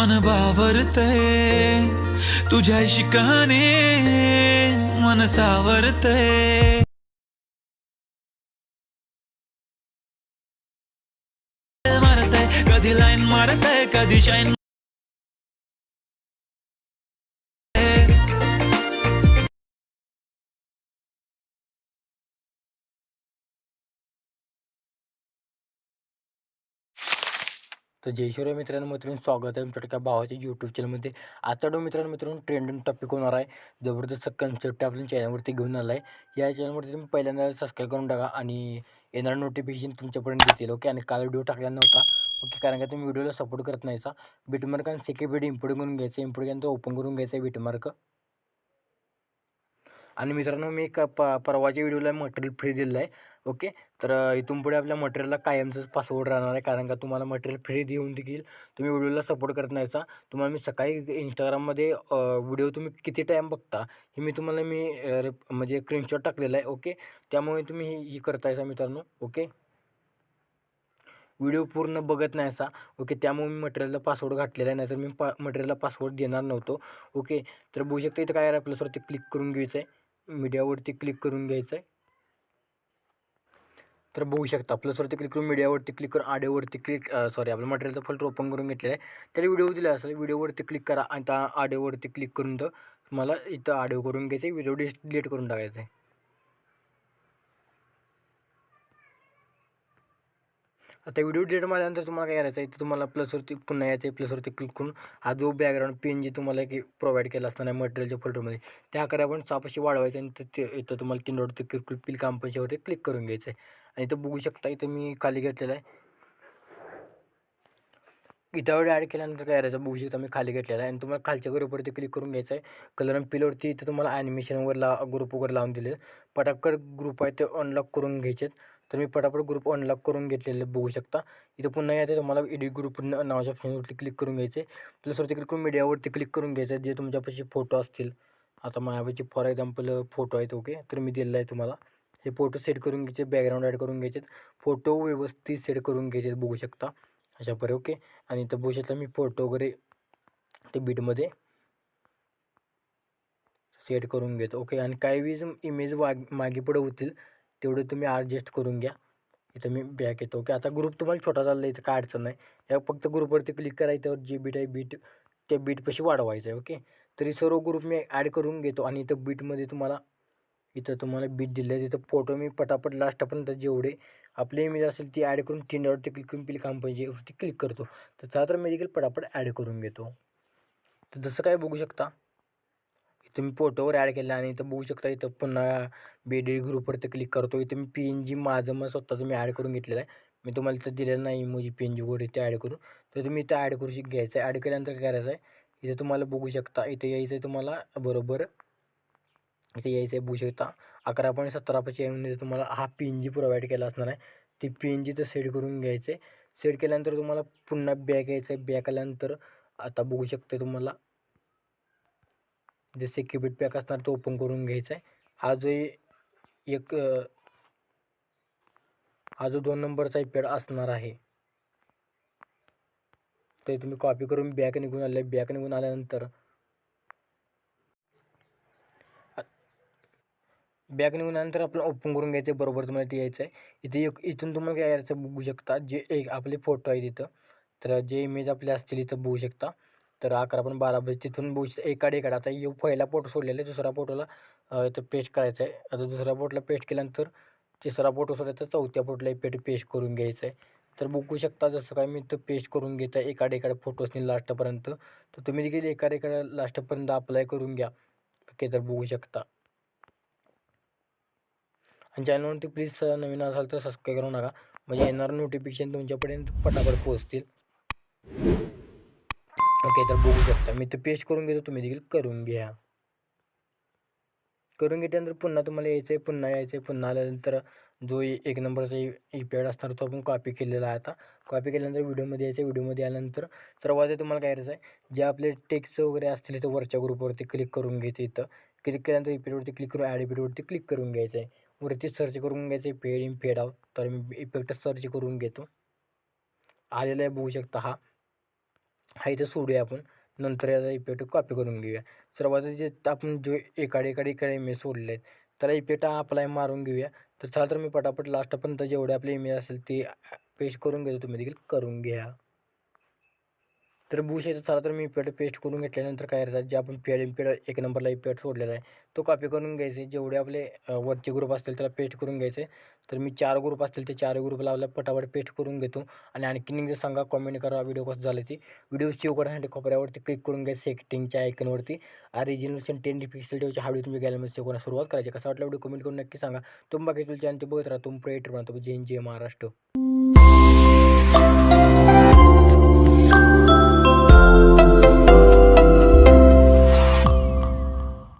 मन बावरतय तुझ्या शिकाने मन सावरतय. मारतय कधी लाईन मारतय कधी शाईन तर जय शिवराय मित्रांनो मित्रांनो स्वागत आहे तुमच्या एका भावाच्या यूट्यूब चॅनलमध्ये आजचा डो मित्रांनो मित्रांनो ट्रेंडिंग टॉपिक होणार आहे. जबरदस्त कन्सेप्ट आपल्या चॅनलवरती घेऊन आला आहे. या चॅनलवरती तुम्ही पहिल्यांदा सबस्क्राईब करून टाका आणि येणारं नोटिफिकेशन तुमच्यापर्यंत देतील ओके आणि काल व्हिडिओ टाकला नव्हता ओके कारण का तुम्ही व्हिडिओला सपोर्ट करत नाहीसा बीटमार्क आणि सेके व्हिडिओ इम्पोर्ट करून घ्यायचं इम्पोर्ट केल्यानंतर ओपन करून घ्यायचं आहे बीटमार्क आणि मित्रांनो मी एक प परवाच्या व्हिडिओला मटेरियल फ्री दिलेलं आहे. ओके? तर इथून पुढे आपल्या मटेरियलला कायमचंच पासवर्ड राहणार आहे कारण का तुम्हाला मटेरियल फ्री देऊन देखील तुम्ही व्हिडिओला सपोर्ट करत नाहीसा तुम्हाला मी सकाळी इंस्टाग्राममध्ये व्हिडिओ तुम्ही किती टाईम बघता हे मी तुम्हाला मी म्हणजे स्क्रीनशॉट टाकलेला आहे ओके? त्यामुळे तुम्ही ही ही करतायसा मित्रांनो ओके? व्हिडिओ पूर्ण बघत नाही असा ओके? त्यामुळे मी मटेरियलला पासवर्ड घातलेला आहे नाहीतर मी पा मटेरियलला पासवर्ड देणार नव्हतो ओके? तर बघू शकता इथं काय आहे प्लसवरती क्लिक करून घ्यायचं आहे मीडियावरती क्लिक करून घ्यायचं आहे तर बघू शकता प्लसवरती क्लिक करून मीडियावरती क्लिक करून आडिओवरती क्लिक सॉरी आपलं मटेरियलचं फोल्डर ओपन करून घेतलेलं आहे त्याला व्हिडिओ दिला असेल व्हिडिओवरती क्लिक करा आणि त्या आडिओवरती क्लिक करून तर तुम्हाला इथं आडिओ करून घ्यायचं आहे व्हिडिओ डिलीट करून टाकायचं आहे आता व्हिडिओ डिलीट मारल्यानंतर तुम्हाला काय करायचं आहे इथं तुम्हाला प्लसवरती पुन्हा यायचं आहे प्लसवरती क्लिक करून हा जो बॅकग्राऊंड पेन जे तुम्हाला की प्रोव्हाइड केला असताना मटेरियलच्या फोल्डरमध्ये त्या आपण सापाशी वाढवायचं आणि ते इथं तुम्हाला तीन डॉट क्लिक पिल कामपशीवरती क्लिक करून घ्यायचं आहे आणि इथं बघू शकता इथं मी खाली घेतलेलं आहे. इथं ॲड केल्यानंतर काय करायचं? बघू शकता मी खाली घेतलेला आहे. आणि तुम्हाला खालच्या ग्रुपवरती क्लिक करून घ्यायचं आहे. कलर आणि पिलवरती इथं तुम्हाला ॲनिमेशनवर ला ग्रुप वगैरे लावून दिले पटापट ग्रुप आहे ते अनलॉक करून घ्यायचे तर मी पटापट ग्रुप अनलॉक करून घेतलेले बघू शकता. इथं पुन्हा यायचं तुम्हाला एडिट ग्रुप नावाच्या ऑप्शनवरती क्लिक करून घ्यायचे प्लसवरती क्लिक करून मीडियावरती क्लिक करून घ्यायचं जे तुमच्यापाशी फोटो असतील. आता माझ्यापाशी फॉर एक्झाम्पल फोटो आहेत ओके तर मी दिलेला आहे तुम्हाला. हे फोटो सेट करून घ्यायचे बॅकग्राऊंड ॲड करून घ्यायचे फोटो व्यवस्थित सेट करून घ्यायचे बघू शकता. अशा परे ओके आणि इथं बघू शकता मी फोटो वगैरे ते बीटमध्ये सेट करून घेतो ओके आणि काही वीज इमेज वाग मागे पुढे होतील तेवढे तुम्ही ॲडजस्ट करून घ्या. इथं मी बॅक येतो ओके आता ग्रुप तुम्हाला छोटा चालला आहे इथं काय अडचण नाही. या फक्त ग्रुपवरती क्लिक करायचं जे बीट आहे बीट त्या बीटपाशी वाढवायचं आहे ओके तरी सर्व ग्रुप मी ॲड करून घेतो आणि इथं बीटमध्ये तुम्हाला इथं तुम्हाला बीट दिलं आहे. तिथं फोटो मी पटापट लास्टपर्यंत जेवढे आपले इमेज असेल ती ॲड करून तीन क्लिक करून पिल काम पाहिजे वरती क्लिक करतो. तर चला तर मी देखील पटापट ॲड करून घेतो. तर जसं काय बघू शकता इथं मी फोटोवर ॲड केलं आणि इथं बघू शकता इथं पुन्हा बेडेड ग्रुपवरती क्लिक करतो. इथं मी पी एन जी माझं मग स्वतःचं मी ॲड करून घेतलेलं आहे. मी तुम्हाला इथं दिलेलं नाही इमोजी पी एन जी वगैरे ते ॲड करू तर तुम्ही इथं ॲड करू शिक घ्यायचं आहे. ॲड केल्यानंतर करायचं आहे? इथं तुम्हाला बघू शकता इथं यायचं आहे तुम्हाला बरोबर इथे यायचं आहे बघू शकता अकरा पॉईंट सतरा येऊन इथं तुम्हाला हा पी एन जी प्रोव्हाइड केला असणार आहे. ती पी एन जी तर सेट करून घ्यायचं आहे. सेट केल्यानंतर तुम्हाला पुन्हा बॅक यायचं आहे. बॅक आल्यानंतर आता बघू शकते तुम्हाला जे सिक्युरिटी पॅक असणार तो ओपन करून घ्यायचा आहे. हा जो एक हा जो दोन नंबरचा पॅड असणार आहे. ते तुम्ही कॉपी करून बॅक निघून आले. बॅक निघून आल्यानंतर बॅग निघून आपण ओपन करून घ्यायचं आहे. बरोबर तुम्हाला ते यायचं आहे. इथे एक इथून तुम्हाला काय यायचं बघू शकता. जे एक आपले फोटो आहे तिथं तर जे इमेज आपले असतील इथं बघू शकता. तर अकरा पण बारा बजे तिथून बघू शकता. एकाड एकाड आता यो पहिला फोटो सोडलेला आहे. दुसऱ्या फोटोला इथं पेस्ट करायचं आहे. आता दुसऱ्या फोटोला पेस्ट केल्यानंतर तिसरा फोटो सोडायचा चौथ्या फोटोला पेट पेस्ट करून घ्यायचं आहे. तर बघू शकता जसं काय मी इथं पेस्ट करून घेत आहे. एकाड एकाड फोटोसनी लास्टपर्यंत तर तुम्ही देखील एकाड एकाड लास्टपर्यंत अप्लाय करून घ्या. ओके तर बघू शकता. म्हणजे आणि चॅनलवरती प्लीज नवीन असाल तर सबस्क्राईब करू नका. म्हणजे येणार नोटिफिकेशन तुमच्यापर्यंत पटापट पोहोचतील. ओके तर बघू शकता. मी ते पेस्ट करून घेतो. तुम्ही देखील करून घ्या. करून घेतल्यानंतर पुन्हा तुम्हाला यायचं आहे पुन्हा यायचं आहे पुन्हा आल्यानंतर जो एक नंबरचा ई असणार तो आपण कॉपी केलेला आहे आता. कॉपी केल्यानंतर व्हिडिओमध्ये यायचं व्हिडिओमध्ये आल्यानंतर सर्वात तुम्हाला काय करायचं आहे जे आपले टेक्स्ट वगैरे असतील इथं वरच्या ग्रुपवरती क्लिक करून घ्यायचं इथं. क्लिक केल्यानंतर इफेक्टवरती क्लिक करून ॲड इफेक्टवरती क्लिक करून घ्यायचं आहे वरती सर्च करून घ्यायचं आहे फेड इन फेड आउट तर मी इफेक्ट सर्च करून घेतो. आलेला आहे बघू शकता हा. हा इथं सोडूया आपण. नंतर याचा इफेक्ट कॉपी करून घेऊया. सर्वात जे आपण जो एकाडे एकाडे इकडे इमेज सोडले आहेत त्याला इफेक्ट अप्लाय मारून घेऊया. तर चला तर मी पटापट लास्टपर्यंत जेवढे आपले इमेज असेल ते पेस्ट करून घेतो तुम्ही देखील करून घ्या. तर बुश याचं चला तर मी इफेक्ट पेस्ट करून घेतल्यानंतर काय करायचं जे आपण पेड इम्पेड एक नंबरला इफेक्ट सोडलेला आहे तो कॉपी करून घ्यायचे. जेवढे आपले वरचे ग्रुप असतील त्याला पेस्ट करून घ्यायचे. तर मी चार ग्रुप असतील ते चार ग्रुपला आपल्या पटापट पेस्ट करून घेतो. आणि आणखीन एकदा सांगा कॉमेंट करा व्हिडिओ कसं झालं ती. व्हिडिओ सेव्ह करण्यासाठी कोपऱ्यावरती क्लिक करून घ्यायचं सेटिंगच्या आयकनवरती आणि सेन टेन पिक्सल ठेवच्या तुम्ही गॅलमध्ये सेव्ह करण्यास सुरुवात करायची. कसं वाटलं व्हिडिओ कमेंट करून नक्की सांगा. तुम्ही बाकी तुमच्या चॅनल ते बघत राहा. तुम्ही प्रेटर जे जैन जय महाराष्ट्र.